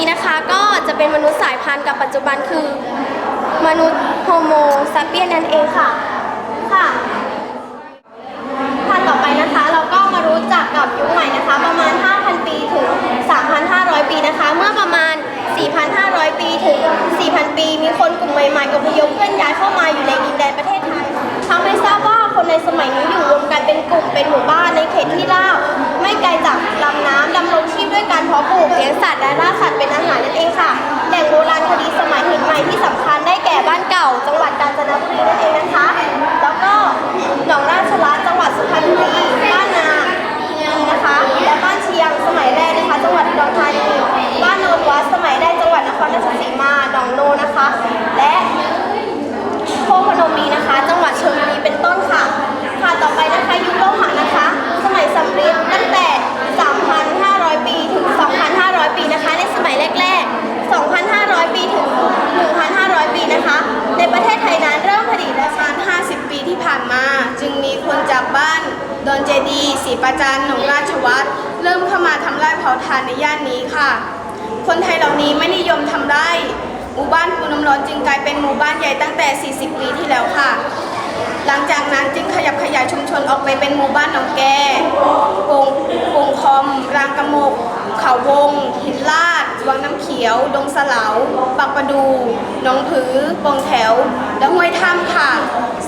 ี้นะคะก็จะเป็นมนุษย์สายพันกับปัจจุบันคือ มนุษย์โฮโมซาเปียนนั่นเองค่ะค่ะค่ะต่อไปนะคะ เราก็มารู้จักกับยุคใหม่นะคะ ประมาณ 5,000 ปีถึง 3,500 ปีนะคะ เมื่อประมาณ 4,500 ปีถึง 4,000 ปี มีคนกลุ่มใหม่ๆอพยพเคลื่อนย้ายเข้ามาอยู่ในดินแดนประเทศไทยทำให้ทราบว่าคนในสมัยนี้อยู่รวมกันเป็นกลุ่มเป็นหมู่บ้านในเขตที่รา การเพาะปลูกเลี้ยงสัตว์และล่าสัตว์เป็นอาหารนั่นเองค่ะ แหล่งโบราณคดีสมัยหินใหม่ที่สำคัญได้แก่บ้านเก่า จังหวัดกาญจนบุรีนั่นเองนะคะ แล้วก็หนองราชลัดจังหวัดสุพรรณบุรีบ้านนานะคะ และบ้านเชียงสมัยแรกนะคะ จังหวัดอุดรธานีบ้านโนนวัดสมัยแรกจังหวัดนครราชสีมาหนองโนนะคะ และโคกพนมรีนะคะ จังหวัดชลบุรีเป็นต้นค่ะ ค่ะต่อไปนะคะยุคโลหะนะคะ สมัยสำริดตั้งแต่ 3,500 ปีถึง 2,500 ปีนะคะ ในสมัยแรก ๆ 2,500 ปีถึง 1,500 ปีนะคะ ในประเทศไทยนั้นเริ่มผลิตและ ประมาณ 50 ปีที่ผ่านมา จึงมีคนจากบ้านดอนเจดีศรีประจันหนองราชวัตรเริ่มเข้ามาทำไร่เผาถ่านในย่านนี้ค่ะ คนไทยเหล่านี้ไม่นิยมทำไร่หมู่บ้านปูน้ำร้อนจึงกลายเป็นหมู่บ้านใหญ่ตั้งแต่ 40 ปีที่แล้วค่ะ หลังจากนั้นจึงขยับขยายชุมชนออกไปเป็นหมู่บ้านหนองแกปงปงคอมรางกระมกเขาวงหินลาด วังน้ำเขียว ดงสลาวปากประดูหนองผือปองแถว และห้วยถ้ำค่ะ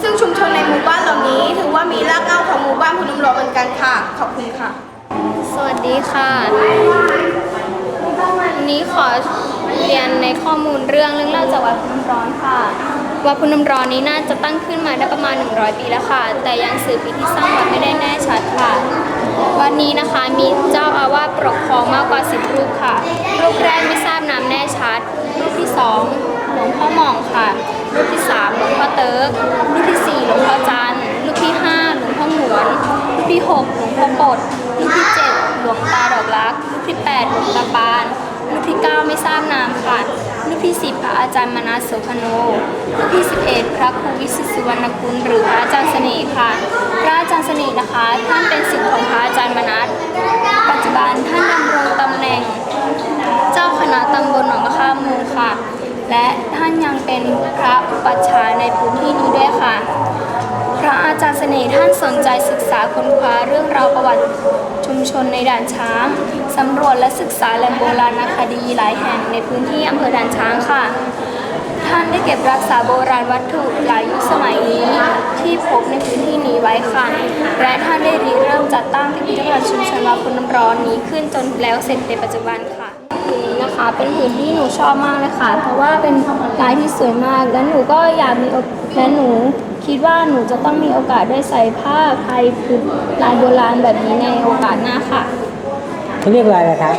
ซึ่งชุมชนในหมู่บ้านเหล่านี้ ถือว่ามีรากเหง้าของหมู่บ้านพุนมหลวงเหมือนกันค่ะ ขอบคุณค่ะ สวัสดีค่ะ วันนี้ขอเรียนในข้อมูลเรื่องเรื่องเล่าจากวัดพุนมร้อนค่ะวัดพุนมร้อนนี้น่าจะตั้งขึ้นมาได้ประมาณ 100 ปีแล้วค่ะ แต่ยังสืบปีที่สร้างวัดไม่ได้แน่ชัดค่ะ วันนี้นะคะมีเจ้าอาวาสปกครองมากกว่าสิบรูปค่ะ รูปแรกไม่ทราบนามแน่ชัด รูปที่สองหลวงพ่อหม่องค่ะ รูปที่สามหลวงพ่อเติร์กรูปที่สี่หลวงพ่อจันรูปที่ห้าหลวงพ่อหมวน รูปที่หกหลวงพ่อปดรูปที่เจ็ดหลวงตาดอกรัก รูปที่แปดหลวงตาปาน รูปที่ 9 ไม่ทราบนามค่ะรูปที่ 10 พระอาจารย์มนัสโสพโนรูปที่ 11 พระครูวิสุทธิสุวรรณคุณหรือพระอาจารย์เสน่ห์ค่ะ พระอาจารย์เสน่ห์นะคะ ท่านเป็นศิษย์ของพระอาจารย์มนัสปัจจุบันท่านดำรงตำแหน่ง เจ้าคณะตำบลหนองมะข้ามมูลค่ะ และท่านยังเป็นพระอุปัชฌาย์ในพื้นที่นี้ด้วยค่ะ พระอาจารย์เสน่ห์ท่านสนใจศึกษาค้นคว้าเรื่องราวประวัติชุมชนในด่านช้าง สำรวจและศึกษาแหล่งโบราณคดีหลายแห่งในพื้นที่อำเภอด่านช้างค่ะ ท่านได้เก็บรักษาโบราณวัตถุหลายยุคสมัยนี้ที่พบในพื้นที่นี้ไว้ค่ะ และท่านได้ริเริ่มจัดตั้งพิพิธภัณฑ์ชุมชนวัดคุณน้ำร้อนนี้ขึ้นจนแล้วเสร็จในปัจจุบันค่ะผืนนี้นะคะเป็นผืนที่หนูชอบมากเลยค่ะ เพราะว่าเป็นลายที่สวยมาก และหนูก็อยากมีและหนู คิดว่าหนูจะต้องมีโอกาสได้ใส่ผ้าไทยผืนลายโบราณแบบนี้ในโอกาสหน้าค่ะ เขาเรียกอะไรนะครับ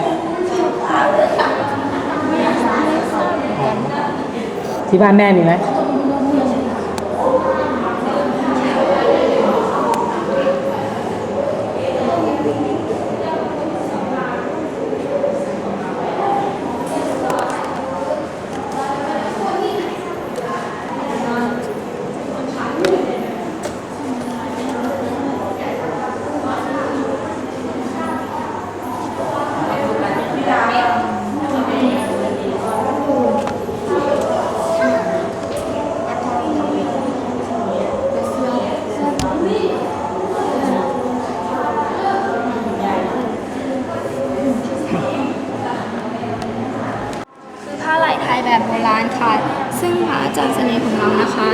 ที่บ้านแม่มีไหม คือผ้าไหล่ไทยแบบโบราณค่ะ ซึ่งพ ระอาจารย์เสน่ห์ของเรานะคะ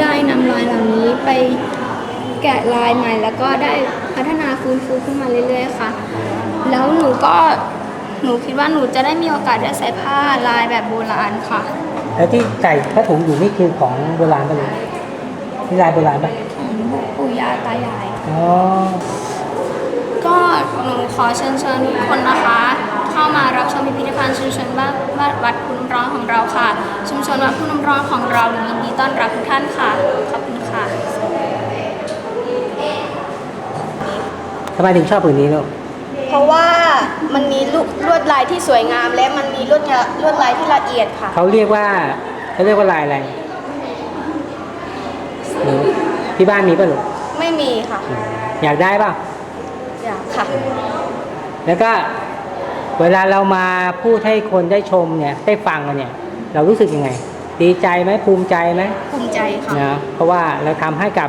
ได้นำลายเหล่านี้ไปแกะลายใหม่ แล้วก็ได้พัฒนาฟื้นฟูขึ้นมาเรื่อยๆค่ะ แล้วหนูก็หนูคิดว่าหนูจะได้มีโอกาสได้ใส่ผ้าลายแบบโบราณค่ะ แล้วที่ใส่ผ้าถุงอยู่นี่คือของโบราณปะเลยนี่ลายโบราณปะของปู่ย่าตายาย อ๋อ ก็หนูขอเชิญเชิญทุกคนนะคะ เข้ามารับชมพิพิธภัณฑ์ชุมชนบ้านบ้านวัดพุนำร้อนของเราค่ะ ชุมชนวัดพุนำร้อนของเรายินดีต้อนรับทุกท่านค่ะ ขอบคุณค่ะทำไมถึงชอบผืนนี้ลูกเพราะว่ามันมีลลวดลายที่สวยงาม และมันมีลวดละลวดลายที่ละเอียดค่ะ เขาเรียกว่าเขาเรียกว่าลายอะไรหนูที่บ้านมีป่ะลูกไม่มีค่ะ อยากได้ป่ะอยากค่ะ แล้วก็ เวลาเรามาพูดให้คนได้ชมเนี่ยได้ฟังกันเนี่ย เรารู้สึกยังไง ดีใจไหมภูมิใจไหมภูมิใจค่ะนะเพราะว่าเราทำให้กับ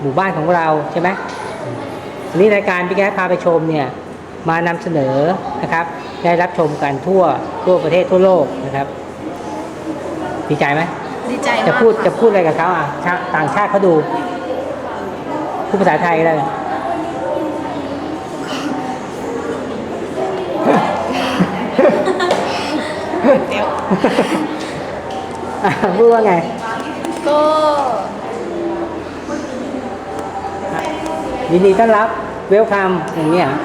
หมู่บ้านของเราใช่ไหมวันนี้รายการพี่แก๊สพาไปชมเนี่ยมานำเสนอนะครับ ได้รับชมกันทั่วทั่วประเทศทั่วโลกนะครับ ดีใจไหมดีใจมากจะพูดค่จะพูดอะไรกับเขาอะชาต่างชาติเขาดูพูดภาษาไทยก็ได้ เดี๋ยวอะพูดว่าไง ก็ยินดีต้อนรับเวลคัมอย่างเงี้ยเหรอ